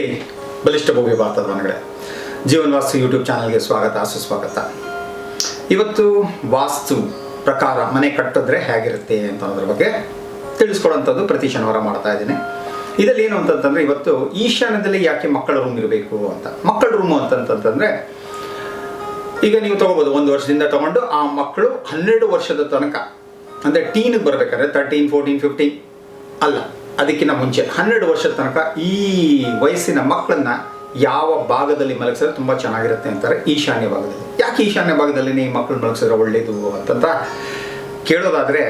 ಜೈ ಬಲಿಷ್ಠ ಭವ್ಯ ಭಾರತದ ಜೀವನ್ ವಾಸ್ತು ಯೂಟ್ಯೂಬ್ ಚಾನಲ್ಗೆ ಸ್ವಾಗತ, ಸುಸ್ವಾಗತ. ಇವತ್ತು ವಾಸ್ತು ಪ್ರಕಾರ ಮನೆ ಕಟ್ಟಿದ್ರೆ ಹೇಗಿರುತ್ತೆ ಅಂತ ಅನ್ನೋದ್ರ ಬಗ್ಗೆ ತಿಳಿಸ್ಕೊಡೋಂಥದ್ದು ಪ್ರತಿ ಶನಿವಾರ ಮಾಡ್ತಾ ಇದ್ದೀನಿ. ಇದರಲ್ಲಿ ಏನು ಅಂತಂತಂದ್ರೆ ಇವತ್ತು ಈಶಾನ್ಯದಲ್ಲಿ ಯಾಕೆ ಮಕ್ಕಳ ರೂಮ್ ಇರಬೇಕು ಅಂತ. ಮಕ್ಕಳ ರೂಮು ಅಂತಂತಂದ್ರೆ ಈಗ ನೀವು ತಗೋಬೋದು, ಒಂದು ವರ್ಷದಿಂದ ತಗೊಂಡು ಆ ಮಕ್ಕಳು ಹನ್ನೆರಡು ವರ್ಷದ ತನಕ, ಅಂದ್ರೆ ಟೀನ್ಗೆ ಬರ್ಬೇಕಾದ್ರೆ ತರ್ಟೀನ್ ಫೋರ್ಟೀನ್ ಫಿಫ್ಟೀನ್ ಅಲ್ಲ. ಅದಕ್ಕಿಂತ ಮುಂಚೆ ಹನ್ನೆರಡು ವರ್ಷದ ತನಕ ಈ ವಯಸ್ಸಿನ ಮಕ್ಕಳನ್ನ ಯಾವ ಭಾಗದಲ್ಲಿ ಮಲಗಿಸಿದ್ರೆ ತುಂಬ ಚೆನ್ನಾಗಿರುತ್ತೆ ಅಂತಾರೆ ಈಶಾನ್ಯ ಭಾಗದಲ್ಲಿ. ಯಾಕೆ ಈಶಾನ್ಯ ಭಾಗದಲ್ಲಿ ಈ ಮಕ್ಕಳು ಮಲಗಿಸಿದ್ರೆ ಒಳ್ಳೇದು ಅಂತಂತ ಕೇಳೋದಾದರೆ,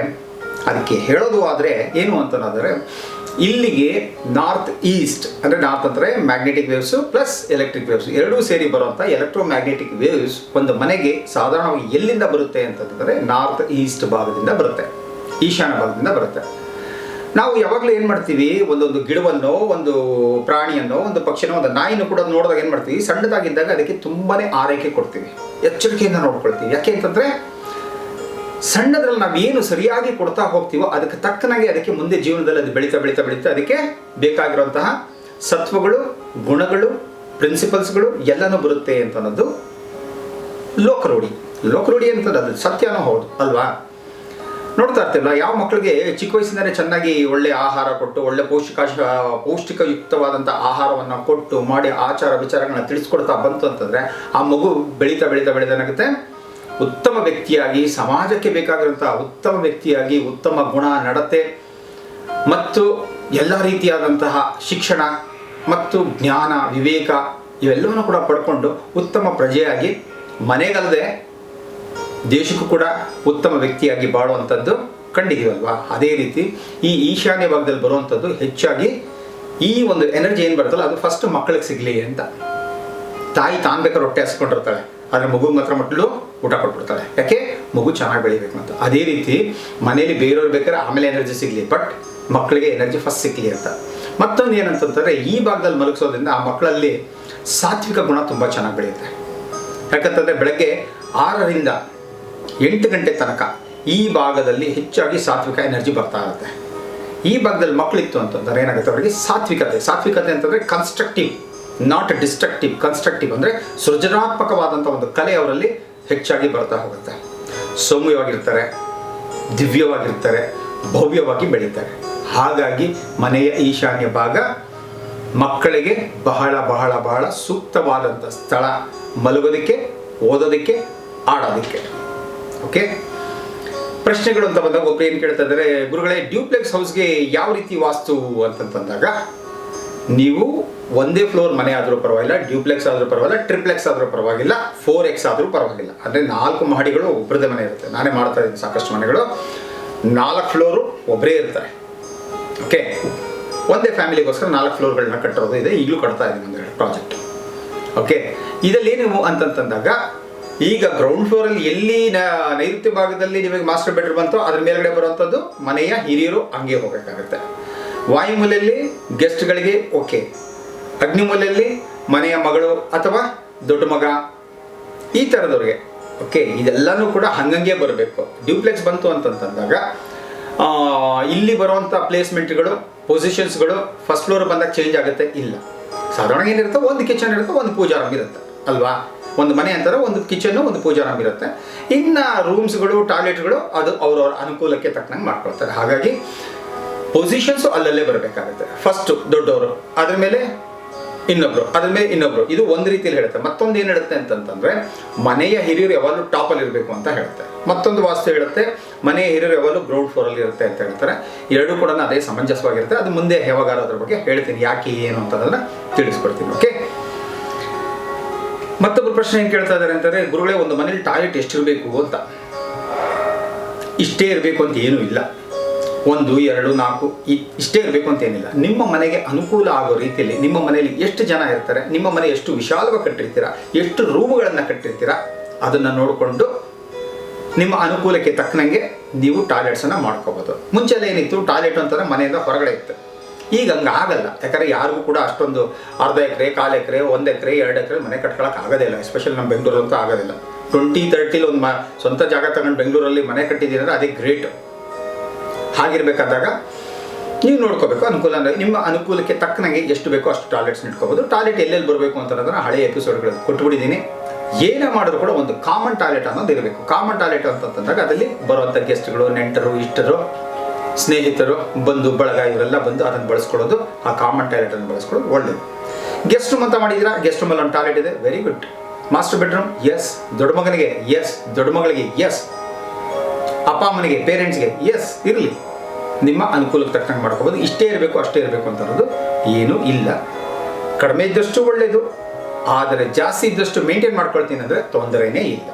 ಅದಕ್ಕೆ ಹೇಳೋದು ಆದರೆ ಏನು ಅಂತಂದರೆ, ಇಲ್ಲಿಗೆ ನಾರ್ತ್ ಈಸ್ಟ್ ಅಂದರೆ ನಾರ್ತ್ ಅಂದರೆ magnetic waves plus electric waves ಎರಡೂ ಸೇರಿ ಬರುವಂಥ ಎಲೆಕ್ಟ್ರೋ ಮ್ಯಾಗ್ನೆಟಿಕ್ ವೇವ್ಸ್ ಒಂದು ಮನೆಗೆ ಸಾಧಾರಣವಾಗಿ ಎಲ್ಲಿಂದ ಬರುತ್ತೆ ಅಂತಂದರೆ ನಾರ್ತ್ ಈಸ್ಟ್ ಭಾಗದಿಂದ ಬರುತ್ತೆ, ಈಶಾನ್ಯ ಭಾಗದಿಂದ ಬರುತ್ತೆ. ನಾವು ಯಾವಾಗಲೂ ಏನು ಮಾಡ್ತೀವಿ, ಒಂದೊಂದು ಗಿಡವನ್ನು, ಒಂದು ಪ್ರಾಣಿಯನ್ನು, ಒಂದು ಪಕ್ಷಿನೋ ಒಂದು ನಾಯಿನೂ ಕೂಡ ನೋಡಿದಾಗ ಏನು ಮಾಡ್ತೀವಿ ಸಣ್ಣದಾಗಿದ್ದಾಗ ಅದಕ್ಕೆ ತುಂಬಾನೇ ಆರೈಕೆ ಕೊಡ್ತೀವಿ. ಎಚ್ಚರಿಕೆಯಿಂದ ನೋಡ್ಕೊಳ್ತೀವಿ. ಯಾಕೆ ಅಂತಂದರೆ, ಸಣ್ಣದ್ರಲ್ಲಿ ಏನು ಸರಿಯಾಗಿ ಕೊಡ್ತಾ ಹೋಗ್ತೀವೋ ಅದಕ್ಕೆ ತಕ್ಕನಾಗಿ ಅದಕ್ಕೆ ಮುಂದೆ ಜೀವನದಲ್ಲಿ ಅದು ಬೆಳೀತಾ ಬೆಳೀತಾ ಬೆಳೀತಾ ಅದಕ್ಕೆ ಬೇಕಾಗಿರುವಂತಹ ಸತ್ವಗಳು, ಗುಣಗಳು ಪ್ರಿನ್ಸಿಪಲ್ಸ್ಗಳು ಎಲ್ಲನೂ ಬರುತ್ತೆ ಅಂತ ಅನ್ನೋದು ಲೋಕರೂಢಿ. ಲೋಕರೂಢಿ ಅಂತಂದ್ರೆ ಅದು ಸತ್ಯನೂ ಹೌದು, ಅಲ್ವಾ? ನೋಡ್ತಾ ಇರ್ತೀವಲ್ಲ ಯಾವ ಮಕ್ಕಳಿಗೆ ಚಿಕ್ಕ ವಯಸ್ಸಿಂದಲೇ ಚೆನ್ನಾಗಿ ಒಳ್ಳೆ ಆಹಾರ ಕೊಟ್ಟು, ಒಳ್ಳೆ ಪೌಷ್ಟಿಕಾಂಶ ಪೌಷ್ಟಿಕಯುಕ್ತವಾದಂಥ ಆಹಾರವನ್ನು ಕೊಟ್ಟು ಮಾಡಿ ಆಚಾರ ವಿಚಾರಗಳನ್ನ ತಿಳಿಸ್ಕೊಡ್ತಾ ಬಂತು ಅಂತಂದರೆ ಆ ಮಗು ಬೆಳೀತಾ ಬೆಳೀತಾ ಬೆಳೆದೇನಾಗುತ್ತೆ ಉತ್ತಮ ವ್ಯಕ್ತಿಯಾಗಿ, ಸಮಾಜಕ್ಕೆ ಬೇಕಾಗಿರುವಂಥ ಉತ್ತಮ ವ್ಯಕ್ತಿಯಾಗಿ, ಉತ್ತಮ ಗುಣ ನಡತೆ ಮತ್ತು ಎಲ್ಲ ರೀತಿಯಾದಂತಹ ಶಿಕ್ಷಣ ಮತ್ತು ಜ್ಞಾನ, ವಿವೇಕ ಇವೆಲ್ಲವನ್ನು ಕೂಡ ಪಡ್ಕೊಂಡು ಉತ್ತಮ ಪ್ರಜೆಯಾಗಿ ಮನೆಗಲ್ಲದೆ ದೇಶಕ್ಕೂ ಕೂಡ ಉತ್ತಮ ವ್ಯಕ್ತಿಯಾಗಿ ಬಾಳುವಂಥದ್ದು ಕಂಡಿದೀವಲ್ವಾ ಅದೇ ರೀತಿ ಈ ಈಶಾನ್ಯ ಭಾಗದಲ್ಲಿ ಬರುವಂಥದ್ದು ಹೆಚ್ಚಾಗಿ ಈ ಒಂದು ಎನರ್ಜಿ ಏನು ಬರುತ್ತಲ್ಲ, ಅದು ಫಸ್ಟ್ ಮಕ್ಕಳಿಗೆ ಸಿಗಲಿ ಅಂತ. ತಾಯಿ ತಾನು ಬೇಕಾದ್ರೆ ಹೊಟ್ಟೆ ಹಸ್ಕೊಂಡಿರ್ತಾಳೆ, ಆದರೆ ಮಗು ಮಾತ್ರ ಮಕ್ಕಳು ಊಟ ಕೊಟ್ಬಿಡ್ತಾಳೆ. ಯಾಕೆ? ಮಗು ಚೆನ್ನಾಗಿ ಬೆಳಿಬೇಕು ಅಂತ. ಅದೇ ರೀತಿ ಮನೆಯಲ್ಲಿ ಬೇರೆಯವ್ರು ಬೇಕಾದ್ರೆ ಆಮೇಲೆ ಎನರ್ಜಿ ಸಿಗಲಿ ಬಟ್ ಮಕ್ಕಳಿಗೆ ಎನರ್ಜಿ ಫಸ್ಟ್ ಸಿಗಲಿ ಅಂತ. ಮತ್ತೊಂದು ಏನಂತಂದರೆ ಈ ಭಾಗದಲ್ಲಿ ಮಲಗಿಸೋದ್ರಿಂದ ಆ ಮಕ್ಕಳಲ್ಲಿ ಸಾತ್ವಿಕ ಗುಣ ತುಂಬ ಚೆನ್ನಾಗಿ ಬೆಳೆಯುತ್ತೆ. ಯಾಕಂತಂದರೆ ಬೆಳಗ್ಗೆ ಆರರಿಂದ ಎಂಟು ಗಂಟೆ ತನಕ ಈ ಭಾಗದಲ್ಲಿ ಹೆಚ್ಚಾಗಿ ಸಾತ್ವಿಕ ಎನರ್ಜಿ ಬರ್ತಾ ಇರುತ್ತೆ. ಈ ಭಾಗದಲ್ಲಿ ಮಕ್ಕಳಿತ್ತು ಅಂತಂದ್ರೆ ಏನಾಗುತ್ತೆ ಅವರಿಗೆ ಸಾತ್ವಿಕತೆ. ಸಾತ್ವಿಕತೆ ಅಂತಂದರೆ ಕನ್ಸ್ಟ್ರಕ್ಟಿವ್ ನಾಟ್ ಡಿಸ್ಟ್ರಕ್ಟಿವ್ ಕನ್ಸ್ಟ್ರಕ್ಟಿವ್ ಅಂದರೆ ಸೃಜನಾತ್ಮಕವಾದಂಥ ಒಂದು ಕಲೆ ಅವರಲ್ಲಿ ಹೆಚ್ಚಾಗಿ ಬರ್ತಾ ಹೋಗುತ್ತೆ. ಸೌಮ್ಯವಾಗಿರ್ತಾರೆ, ದಿವ್ಯವಾಗಿರ್ತಾರೆ, ಭವ್ಯವಾಗಿ ಬೆಳೀತಾರೆ. ಹಾಗಾಗಿ ಮನೆಯ ಈಶಾನ್ಯ ಭಾಗ ಮಕ್ಕಳಿಗೆ ಬಹಳ ಬಹಳ ಬಹಳ ಸೂಕ್ತವಾದಂಥ ಸ್ಥಳ ಮಲಗೋದಕ್ಕೆ, ಓದೋದಕ್ಕೆ, ಆಡೋದಕ್ಕೆ. ಓಕೆ ಪ್ರಶ್ನೆಗಳು ಅಂತ ಬಂದಾಗ ಒಬ್ರು ಏನು ಕೇಳ್ತಾ ಇದ್ದಾರೆ, ಗುರುಗಳೇ ಡ್ಯೂಪ್ಲೆಕ್ಸ್ ಹೌಸ್ಗೆ ಯಾವ ರೀತಿ ವಾಸ್ತು ಅಂತಂತಂದಾಗ ನೀವು ಒಂದೇ ಫ್ಲೋರ್ ಮನೆ ಆದರೂ ಪರವಾಗಿಲ್ಲ ಡ್ಯೂಪ್ಲೆಕ್ಸ್ ಆದರೂ ಪರವಾಗಿಲ್ಲ ಟ್ರಿಪ್ಲೆಕ್ಸ್ ಆದರೂ ಪರವಾಗಿಲ್ಲ ಫೋರ್ ಎಕ್ಸ್ ಆದರೂ ಪರವಾಗಿಲ್ಲ. ಅಂದರೆ ನಾಲ್ಕು ಮಹಡಿಗಳು ಒಬ್ಬರದೇ ಮನೆ ಇರುತ್ತೆ. ನಾನೇ ಮಾಡ್ತಾ ಇದ್ದೀನಿ ಸಾಕಷ್ಟು ಮನೆಗಳು. ನಾಲ್ಕು ಫ್ಲೋರು ಒಬ್ಬರೇ ಇರ್ತಾರೆ. ಓಕೆ ಒಂದೇ ಫ್ಯಾಮಿಲಿಗೋಸ್ಕರ ನಾಲ್ಕು ಫ್ಲೋರ್ಗಳನ್ನ ಕಟ್ಟಿರೋದು ಇದೆ. ಈಗಲೂ ಕಟ್ತಾ ಇದ್ದೀನಿ ಹೇಳಿ ಪ್ರಾಜೆಕ್ಟ್ ಓಕೆ ಇದರಲ್ಲಿ ಏನು ಅಂತಂತಂದಾಗ ಈಗ ಗ್ರೌಂಡ್ ಫ್ಲೋರ್ ಅಲ್ಲಿ ಎಲ್ಲಿ ನೈಋತ್ಯ ಭಾಗದಲ್ಲಿ ನಿಮಗೆ ಮಾಸ್ಟರ್ ಬೆಡ್ರೂಮ್ ಬಂತೋ ಅದ್ರ ಮೇಲ್ಗಡೆ ಬರುವಂಥದ್ದು ಮನೆಯ ಹಿರಿಯರು ಹಂಗೆ ಹೋಗಬೇಕಾಗುತ್ತೆ ವಾಯುಮೂಲೆಯಲ್ಲಿ ಗೆಸ್ಟ್ಗಳಿಗೆ ಓಕೆ ಅಗ್ನಿಮೂಲೆಯಲ್ಲಿ ಮನೆಯ ಮಗಳು ಅಥವಾ ದೊಡ್ಡ ಮಗ, ಈ ಥರದವ್ರಿಗೆ ಓಕೆ ಇದೆಲ್ಲನೂ ಕೂಡ ಹಂಗಂಗೆ ಬರಬೇಕು. ಡ್ಯೂಪ್ಲೆಕ್ಸ್ ಬಂತು ಅಂತಂತಂದಾಗ ಇಲ್ಲಿ ಬರುವಂಥ ಪ್ಲೇಸ್ಮೆಂಟ್ಗಳು ಪೊಸಿಷನ್ಸ್ಗಳು ಫಸ್ಟ್ ಫ್ಲೋರ್ ಬಂದಾಗ ಚೇಂಜ್ ಆಗುತ್ತೆ? ಇಲ್ಲ. ಸಾಧಾರಣ ಏನಿರುತ್ತೆ, ಒಂದು ಕಿಚನ್ ಇರುತ್ತೆ, ಒಂದು ಪೂಜಾ ರೂಮ್ ಇರುತ್ತೆ. ಅಲ್ವಾ? ಒಂದು ಮನೆ ಅಂತಾರೆ, ಒಂದು ಕಿಚನ್ನು ಒಂದು ಪೂಜಾ ರೂಮ್ ಇರುತ್ತೆ. ಇನ್ನು ರೂಮ್ಸ್ಗಳು ಟಾಯ್ಲೆಟ್ಗಳು ಅದು ಅವ್ರವ್ರ ಅನುಕೂಲಕ್ಕೆ ತಕ್ಕನಂಗೆ ಮಾಡ್ಕೊಳ್ತಾರೆ. ಹಾಗಾಗಿ ಪೊಸಿಷನ್ಸು ಅಲ್ಲಲ್ಲೇ ಬರಬೇಕಾಗುತ್ತೆ. ಫಸ್ಟು ದೊಡ್ಡವರು, ಅದ್ರ ಮೇಲೆ ಇನ್ನೊಬ್ರು, ಅದ್ರ ಮೇಲೆ ಇನ್ನೊಬ್ರು. ಇದು ಒಂದು ರೀತಿಯಲ್ಲಿ ಹೇಳುತ್ತೆ. ಮತ್ತೊಂದು ಏನು ಹೇಳುತ್ತೆ ಅಂತಂತಂದ್ರೆ, ಮನೆಯ ಹಿರಿಯರು ಯಾವಾಗಲೂ ಟಾಪಲ್ಲಿ ಇರಬೇಕು ಅಂತ ಹೇಳುತ್ತೆ. ಮತ್ತೊಂದು ವಾಸ್ತು ಹೇಳುತ್ತೆ, ಮನೆಯ ಹಿರಿಯರು ಯಾವಾಗಲೂ ಗ್ರೌಂಡ್ ಫ್ಲೋರಲ್ಲಿ ಇರುತ್ತೆ ಅಂತ ಹೇಳ್ತಾರೆ. ಎರಡೂ ಕೂಡ ಅದೇ ಸಮಂಜಸವಾಗಿರುತ್ತೆ. ಅದು ಮುಂದೆ ಯಾವಾಗಾದ್ರೂ ಅದ್ರ ಬಗ್ಗೆ ಹೇಳ್ತೀನಿ. ಯಾಕೆ, ಏನು ಅಂತ ಅದನ್ನ ತಿಳಿಸ್ಕೊಡ್ತೀನಿ ಓಕೆ ಮತ್ತೊಬ್ಬರು ಪ್ರಶ್ನೆ ಏನು ಕೇಳ್ತಾ ಇದ್ದಾರೆ ಅಂತಂದ್ರೆ, ಗುರುಗಳೇ, ಒಂದು ಮನೇಲಿ ಟಾಯ್ಲೆಟ್ ಎಷ್ಟಿರಬೇಕು ಅಂತ. ಇಷ್ಟೇ ಇರಬೇಕು ಅಂತ ಏನೂ ಇಲ್ಲ. ಒಂದು, ಎರಡು, ನಾಲ್ಕು ಇಷ್ಟೇ ಇರಬೇಕು ಅಂತ ಏನಿಲ್ಲ. ನಿಮ್ಮ ಮನೆಗೆ ಅನುಕೂಲ ಆಗೋ ರೀತಿಯಲ್ಲಿ ನಿಮ್ಮ ಮನೆಯಲ್ಲಿ ಎಷ್ಟು ಜನ ಇರ್ತಾರೆ, ನಿಮ್ಮ ಮನೆ ಎಷ್ಟು ವಿಶಾಲವಾಗಿ ಕಟ್ಟಿರ್ತೀರಾ, ಎಷ್ಟು ರೂಮ್ಗಳನ್ನು ಕಟ್ಟಿರ್ತೀರಾ, ಅದನ್ನು ನೋಡಿಕೊಂಡು ನಿಮ್ಮ ಅನುಕೂಲಕ್ಕೆ ತಕ್ಕನಂಗೆ ನೀವು ಟಾಯ್ಲೆಟ್ಸನ್ನು ಮಾಡ್ಕೋಬೋದು. ಮುಂಚೆ ಎಲ್ಲ ಏನಿತ್ತು? ಟಾಯ್ಲೆಟ್ ಅಂತಂದ್ರೆ ಮನೆಯಿಂದ ಹೊರಗಡೆ ಇತ್ತು. ಈಗ ಹಂಗೆ ಆಗಲ್ಲ. ಯಾಕಂದರೆ ಯಾರಿಗೂ ಕೂಡ ಅಷ್ಟೊಂದು ಅರ್ಧ ಎಕರೆ, ಕಾಲು ಎಕರೆ, ಒಂದು ಎಕರೆ, ಎರಡು ಎಕರೆ ಮನೆ ಕಟ್ಕೊಳಕ್ಕೆ ಆಗೋದೇ ಇಲ್ಲ. ಎಸ್ಪೆಷಲಿ ನಮ್ಮ ಬೆಂಗಳೂರಂತೂ ಆಗೋದಿಲ್ಲ ಟ್ವೆಂಟಿ ತರ್ಟಿಲಿ ಒಂದು ಮ, ಸ್ವಂತ ಜಾಗ ತಗೊಂಡು ಬೆಂಗಳೂರಲ್ಲಿ ಮನೆ ಕಟ್ಟಿದ್ದೀನಿ ಅಂದರೆ ಅದೇ ಗ್ರೇಟ್ ಹಾಗಿರ್ಬೇಕಾದಾಗ ನೀವು ನೋಡ್ಕೋಬೇಕು. ಅನುಕೂಲ ಅಂದರೆ ನಿಮ್ಮ ಅನುಕೂಲಕ್ಕೆ ತಕ್ಕನಾಗಿ ಎಷ್ಟು ಬೇಕೋ ಅಷ್ಟು ಟಾಯ್ಲೆಟ್ಸ್ ಇಟ್ಕೋಬೋದು ಟಾಯ್ಲೆಟ್ ಎಲ್ಲೆಲ್ಲಿ ಬರಬೇಕು ಅಂತ ಅನ್ನೋದನ್ನ ಹಳೆಯ ಎಪಿಸೋಡ್ಗಳು ಕೊಟ್ಬಿಟ್ಟಿದ್ದೀನಿ. ಏನೇ ಮಾಡಿದ್ರು ಕೂಡ ಒಂದು ಕಾಮನ್ ಟಾಯ್ಲೆಟ್ ಅನ್ನೋದು ಇರಬೇಕು. ಕಾಮನ್ ಟಾಯ್ಲೆಟ್ ಅಂತಂದಾಗ ಅದರಲ್ಲಿ ಬರುವಂಥ ಗೆಸ್ಟ್ಗಳು ನೆಂಟರು, ಇಷ್ಟರು ಸ್ನೇಹಿತರು ಬಂಧು ಬಳಗ ಇವರೆಲ್ಲ ಬಂದು ಅದನ್ನು ಬಳಸ್ಕೊಳ್ಳೋದು, ಆ ಕಾಮನ್ ಟಾಯ್ಲೆಟ್ ಅನ್ನು ಬಳಸ್ಕೊಳ್ಳೋದು ಒಳ್ಳೆಯದು ಗೆಸ್ಟ್ ರೂಮ್ ಅಂತ ಮಾಡಿದ್ದೀರಾ? ಗೆಸ್ಟ್ ರೂಮಲ್ಲಿ ಒಂದು ಟಾಯ್ಲೆಟ್ ಇದೆ. Very good master bedroom yes ದೊಡ್ಡ ಮಗನಿಗೆ? ಎಸ್ ದೊಡ್ಡ ಮಗಳಿಗೆ? ಎಸ್ ಅಪ್ಪ ಅಮ್ಮನಿಗೆ? ಪೇರೆಂಟ್ಸ್ಗೆ ಎಸ್ ಇರಲಿ. ನಿಮ್ಮ ಅನುಕೂಲಕ್ಕೆ ತಕ್ಕಂಗೆ ಮಾಡ್ಕೋಬೋದು. ಇಷ್ಟೇ ಇರಬೇಕು, ಅಷ್ಟೇ ಇರಬೇಕು ಅಂತ ಅನ್ನೋದು ಏನೂ ಇಲ್ಲ. ಕಡಿಮೆ ಇದ್ದಷ್ಟು ಒಳ್ಳೆಯದು ಆದರೆ ಜಾಸ್ತಿ ಇದ್ದಷ್ಟು ಮೇಂಟೈನ್ ಮಾಡ್ಕೊಳ್ತೀನಿ ಅಂದರೆ ತೊಂದರೆನೇ ಇಲ್ಲ.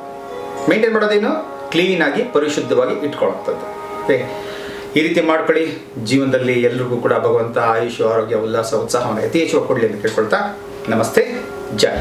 ಮೇಂಟೈನ್ ಮಾಡೋದೇನು? ಕ್ಲೀನಾಗಿ ಪರಿಶುದ್ಧವಾಗಿ ಇಟ್ಕೊಳ್ಳೋಂಥದ್ದು ಈ ರೀತಿ ಮಾಡ್ಕೊಳ್ಳಿ. ಜೀವನದಲ್ಲಿ ಎಲ್ರಿಗೂ ಕೂಡ ಭಗವಂತ ಆಯುಷ್, ಆರೋಗ್ಯ, ಉಲ್ಲಾಸ, ಉತ್ಸಾಹವನ್ನು ಯಥೇಚ್ಛವಾಗಿ ಕೊಡಲಿ ಅಂತ ಕೇಳ್ಕೊಳ್ತಾ ನಮಸ್ತೆ. ಜೈ